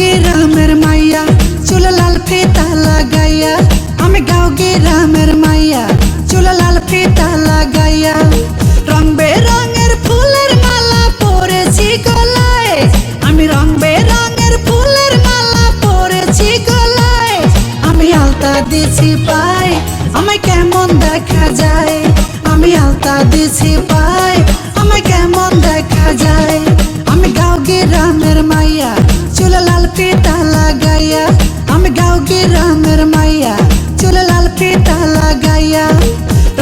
গে রামের মাইয়া চুল লাল ফিতা লাগাইয়া আমি গাও গে রামের মাইয়া চুল লাল ফিতা লাগাইয়া রং বেরঙের ফুলের মালা পরেছি গলায় আমি রং বেরঙের ফুলের মালা পরেছি গলায় আমি আলতা দিছি পাই, আমায় কেমন দেখা যায়? আমি আলতা দিছি পাই, আমায় কেমন দেখা যায়? আমি গাও গে রামের মাইয়া চুল ফিতা লাগাইয়া, আমি গাও গ্রামের মাইয়া, চুলা লাল ফিতা লাগাইয়া।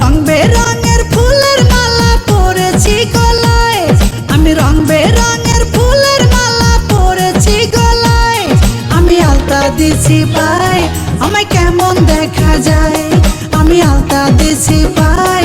রং বেরঙের ফুলের মালা পরেছি গলায়, আমি রং বেরঙের ফুলের মালা পরেছি গলায়। আমি আলতা দিছি পাই আমায় কেমন দেখা যায়? আমি আলতা দিছি পাই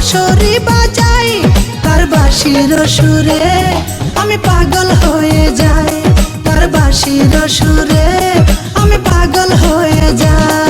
বাঁশরি বাজাই তার বাঁশির সুরে। আমি পাগল হয়ে যাই তার বাঁশির সুরে। আমি পাগল হয়ে যাই।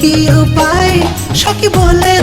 কি উপায়? সখী বলে